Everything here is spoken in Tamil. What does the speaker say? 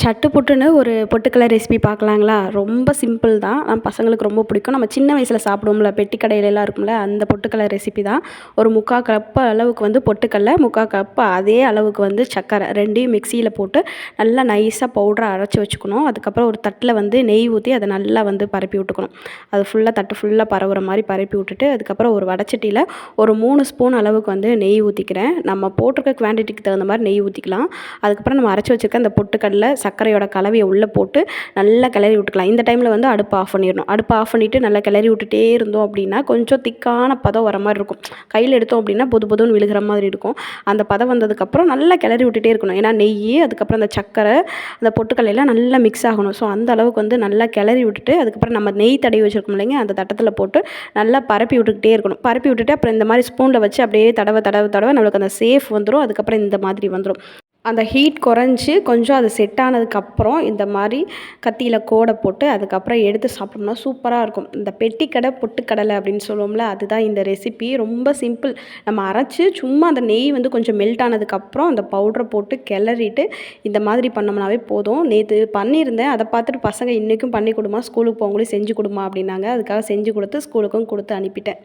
சட்டு புட்டுன்னு ஒரு பொட்டுக்கடலை ரெசிபி பார்க்கலாங்களா? ரொம்ப சிம்பிள் தான். நம்ம பசங்களுக்கு ரொம்ப பிடிக்கும். நம்ம சின்ன வயசில் சாப்பிடுவோம்ல பெட்டி கடையிலலாம் இருக்கும்ல அந்த பொட்டுக்கடலை ரெசிபி தான். ஒரு முக்கால் கப்பு அளவுக்கு வந்து பொட்டுக்கடலை முக்கால் கப்பு அதே அளவுக்கு வந்து சக்கரை ரெண்டையும் மிக்சியில் போட்டு நல்லா நைஸாக பவுடரை அரைச்சி வச்சுக்கணும். அதுக்கப்புறம் ஒரு தட்டில் வந்து நெய் ஊற்றி அதை நல்லா வந்து பரப்பி விட்டுக்கணும். அது ஃபுல்லாக தட்டு ஃபுல்லாக பரவுற மாதிரி பரப்பி விட்டுட்டு அதுக்கப்புறம் ஒரு வடச்சட்டியில் ஒரு மூணு ஸ்பூன் அளவுக்கு வந்து நெய் ஊற்றிக்கிறேன் நம்ம போட்டிருக்க குவான்டிட்டிக்கு தகுந்த மாதிரி நெய் ஊற்றிக்கலாம் அதுக்கப்புறம் நம்ம அரைச்சி வச்சுருக்க அந்த பொட்டுக்கடலை சர்க்கரையோட கலவையை உள்ளே போட்டு நல்லா கிளறி விட்டுக்கலாம். இந்த டைமில் வந்து அடுப்பு ஆஃப் பண்ணிடணும். அடுப்பை ஆஃப் பண்ணிவிட்டு நல்லா கிளறி விட்டுட்டே இருந்தோம் அப்படின்னா கொஞ்சம் திக்கான பதம் வர மாதிரி இருக்கும். கையில் எடுத்தோம் அப்படின்னா பொது பொதுன்னு விழுகிற மாதிரி இருக்கும். அந்த பதம் வந்ததுக்கப்புறம் நல்லா கிளறி விட்டுட்டே இருக்கணும். ஏன்னா நெய் அதுக்கப்புறம் அந்த சர்க்கரை அந்த பொட்டுக்கல்லையெல்லாம் நல்லா மிக்ஸ் ஆகணும். ஸோ அந்த அளவுக்கு வந்து நல்லா கிளறி விட்டுட்டு அதுக்கப்புறம் நம்ம நெய் தடவி வச்சுருக்கோம் இல்லைங்க அந்த தட்டத்தில் போட்டு நல்லா பரப்பி விட்டுக்கிட்டே இருக்கணும். பரப்பி விட்டுட்டு அப்புறம் இந்த மாதிரி ஸ்பூனில் வச்சு அப்படியே தடவை தடவை தடவை நம்மளுக்கு அந்த சேஃப் வந்துடும் அதுக்கப்புறம் இந்த மாதிரி வந்துடும் அந்த ஹீட் குறைஞ்சி கொஞ்சம் அது செட் ஆனதுக்கப்புறம் இந்த மாதிரி கத்தியில் கோடை போட்டு அதுக்கப்புறம் எடுத்து சாப்பிட்டோம்னா சூப்பராக இருக்கும். இந்த பெட்டிக்கடை பொட்டுக்கடலை அப்படின்னு சொல்லுவோம்ல அதுதான் இந்த ரெசிபி ரொம்ப சிம்பிள் நம்ம அரைச்சி சும்மா அந்த நெய் வந்து கொஞ்சம் மெல்ட் ஆனதுக்கப்புறம் அந்த பவுட்ரை போட்டு கிளறிட்டு இந்த மாதிரி பண்ணோம்னாவே போதும். நேற்று பண்ணியிருந்தேன். அதை பார்த்துட்டு பசங்க இன்றைக்கும் பண்ணி கொடுமா ஸ்கூலுக்கு போகவங்களையும் செஞ்சு கொடுமா அப்படின்னாங்க. அதுக்காக செஞ்சு கொடுத்து ஸ்கூலுக்கும் கொடுத்து அனுப்பிட்டேன்.